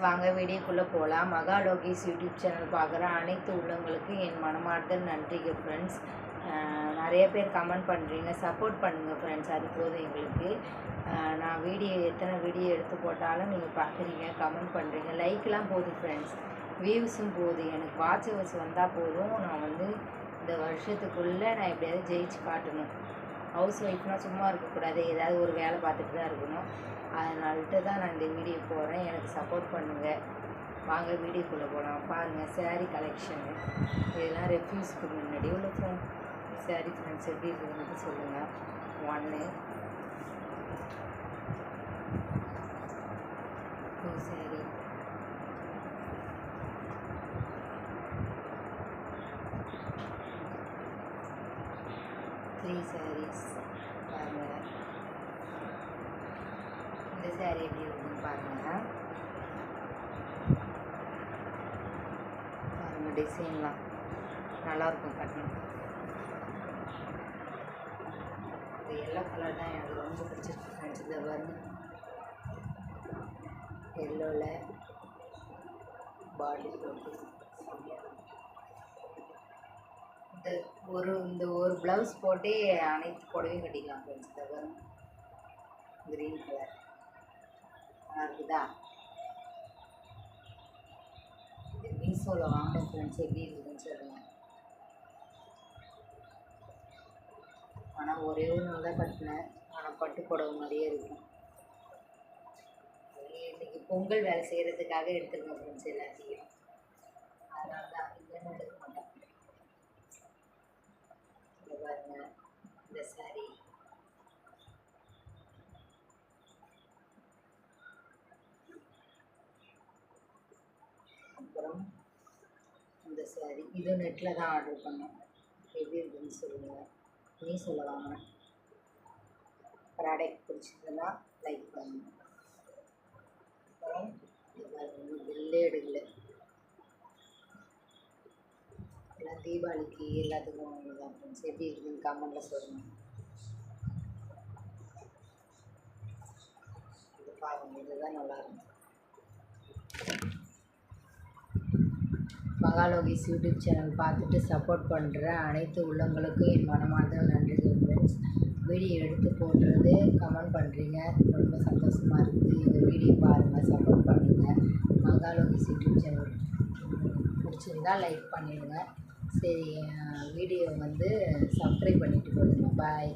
வாங்க வீடியோக்குள்ளே போகலாம் மகா லோகேஷ் யூடியூப் சேனல் பார்க்குற அனைத்து உள்ளவங்களுக்கும் என் மனமார்ந்த நன்றிங்க ஃப்ரெண்ட்ஸ் நிறைய பேர் கமெண்ட் பண்ணுறீங்க சப்போர்ட் பண்ணுங்கள் ஃப்ரெண்ட்ஸ் அது போதும் எங்களுக்கு. நான் வீடியோ எத்தனை வீடியோ எடுத்து போட்டாலும் நீங்கள் பார்க்குறீங்க கமெண்ட் பண்ணுறீங்க லைக்லாம் போதும் ஃப்ரெண்ட்ஸ் வியூஸும் போதும். எனக்கு வாட்ச் ஹவர்ஸ் வந்தால் போதும். நான் வந்து இந்த வருஷத்துக்குள்ளே நான் எப்படியாவது ஜெயிச்சு காட்டணும். ஹவுஸ் ஒய்ஃப்னால் சும்மா இருக்கக்கூடாது. ஏதாவது ஒரு வேலை பார்த்துட்டு தான் இருக்கணும். அதனால்ட்டு தான் நான் இந்த வீடியோ போகிறேன் எனக்கு சப்போர்ட் பண்ணுங்கள் வாங்க வீடியோக்குள்ளே போகலாம் பாருங்கள் saree கலெக்ஷனு இதெல்லாம் ரெஃப்யூஸ்க்கு முன்னாடி உள்ள ஃபோன் சேரீ ஃப்ரெண்ட்ஸ் எப்படி இருக்குதுன்னு சொல்லுங்கள் ஒன்று டூ saree. த்ரீ சாரீஸ் பாருங்கள் இந்த சாரீ எப்படி இருக்குன்னு பாருங்கள் பாருங்கள் டிசைன்லாம் நல்லாயிருக்கும் கட்டணும் இந்த எல்லோ கலர் தான் எனக்கு ரொம்ப பிடிச்சிருக்கு ஃப்ரெண்ட்ஸ் இதை பாருங்க. எல்லோவில் பாடி போட்டு இந்த ஒரு இந்த ஒரு ப்ளவுஸ் போட்டே அனைத்து புடவையும் கட்டிக்கலாம் ஃப்ரெண்ட்ஸ் இதை க்ரீன் கலர் நல்லா இருக்குதா இது மீஷோவில் வாங்கின ஃப்ரெண்ட்ஸ் எப்படி இருக்குதுன்னு சொல்லுங்கள் ஆனால் ஒரே ஒரு நாள் தான் கட்டினேன். ஆனால் பட்டு புடவை மாதிரியே இருக்கும். இன்னைக்கு பொங்கல் வேலை செய்கிறதுக்காக எடுத்துருங்க ஃப்ரெண்ட்ஸ் எல்லாத்தையும். அதனால தான் அப்புறம் இந்த saree. இது நெட்டில் தான் ஆர்டர் பண்ணேன் எப்படி இருக்குன்னு சொல்லுங்கள் நீ சொல்ல ப்ராடக்ட் பிடிச்சிருந்தா லைக் பண்ணணும் அப்புறம் இது பாருங்க, பில்லே எடுக்கல. எல்லாம் தீபாவளிக்கு எல்லாத்துக்கும் தான் ஃப்ரெண்ட்ஸ் எப்படி இருக்குன்னு கமெண்டில் சொல்லுங்கள் இது பாருங்கள் இதுதான் நல்லா இருக்கும் மகாலோகிஸ் யூடியூப் சேனல் பார்த்துட்டு சப்போர்ட் பண்ணுற அனைத்து உள்ளங்களுக்கும் என் மனமார்ந்த நன்றிகள் ஃப்ரெண்ட்ஸ் வீடியோ எடுத்து போடுறது கமெண்ட் பண்ணுறீங்க ரொம்ப சந்தோஷமாக இருக்குது இந்த வீடியோ பாருங்கள் சப்போர்ட் பண்ணுங்கள் மகாலோகிஸ் யூடியூப் சேனல் பிடிச்சிருந்தால் லைக் பண்ணிடுங்க. சரி வீடியோ வந்து சப்ஸ்கிரைப் பண்ணிவிட்டு போடுங்க. பாய்